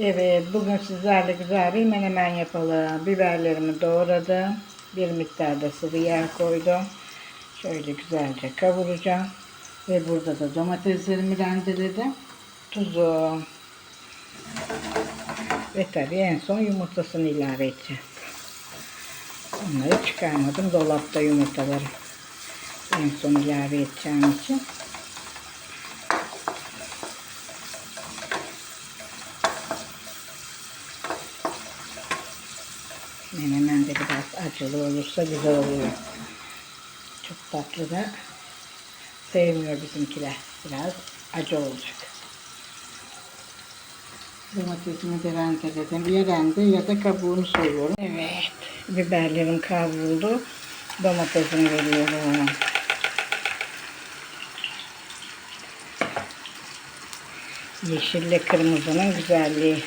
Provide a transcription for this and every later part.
Evet, bugün sizlerle güzel bir menemen yapalım. Biberlerimi doğradım. Bir miktar da sıvı yağ koydum. Şöyle güzelce kavuracağım. Ve burada da domateslerimi rendeledim. Tuzu. Ve tabii en son yumurtasını ilave edeceğiz. Onları çıkarmadım. Dolapta yumurtaları. En son ilave edeceğim için. Menemen de biraz acılı olursa güzel oluyor. Çok tatlı da sevmiyor bizimkiler. Biraz acı olacak. Domatesimi de rendeledim. Ya rende ya da kabuğunu soyuyorum. Evet. Biberlerim kavruldu. Domatesimi veriyorum. Yeşille kırmızının güzelliği.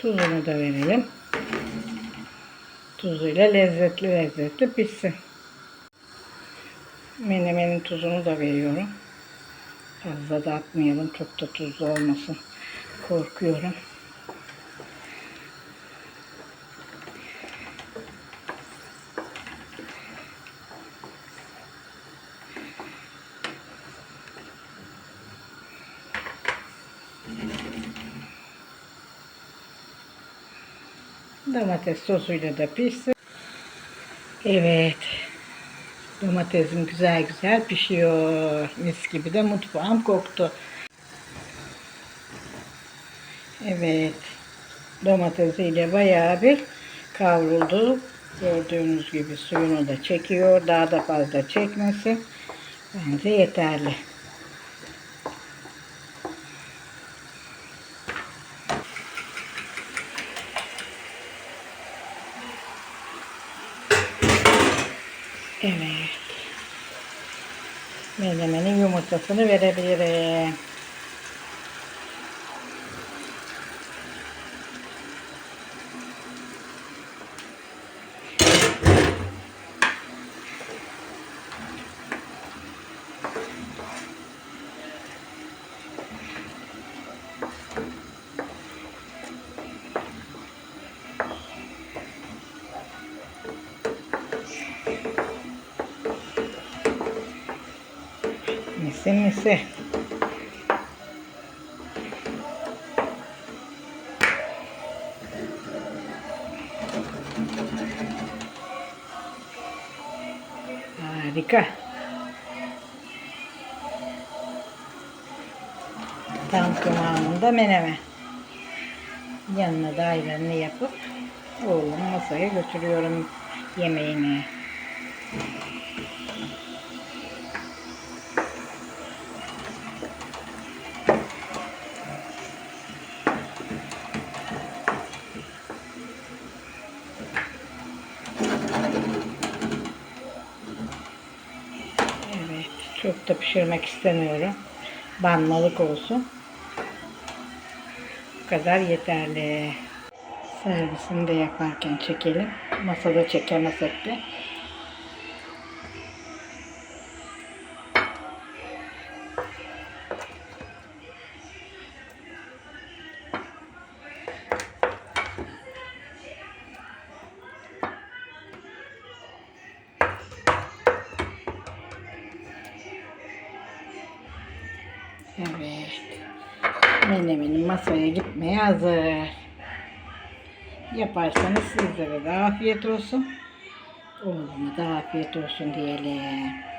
Tuzunu da verelim. Tuzuyla lezzetli lezzetli pişsin. Menemenin tuzunu da veriyorum. Fazla da atmayalım. Çok da tuzlu olmasın. Korkuyorum. Domates sosuyla da pişsin. Evet. Domatesim güzel güzel pişiyor. Mis gibi de mutfağım koktu. Evet. Domatesiyle bayağı bir kavruldu. Gördüğünüz gibi suyunu da çekiyor. Daha da fazla çekmesin. Bence yeterli. Evet. Menemenin yumurtasını verebilirim. Misi misi. Harika. Tam kıvamında menemen. Yanına da ayranını yapıp oğlum masaya götürüyorum yemeğini. Çok da pişirmek istemiyorum. Banmalık olsun. Bu kadar yeterli. Servisini de yaparken çekelim. Masada çekemesek de. Evet. Menemenin masaya gitmeye hazır. Yaparsanız sizlere de afiyet olsun. Oğluma da afiyet olsun diyelim.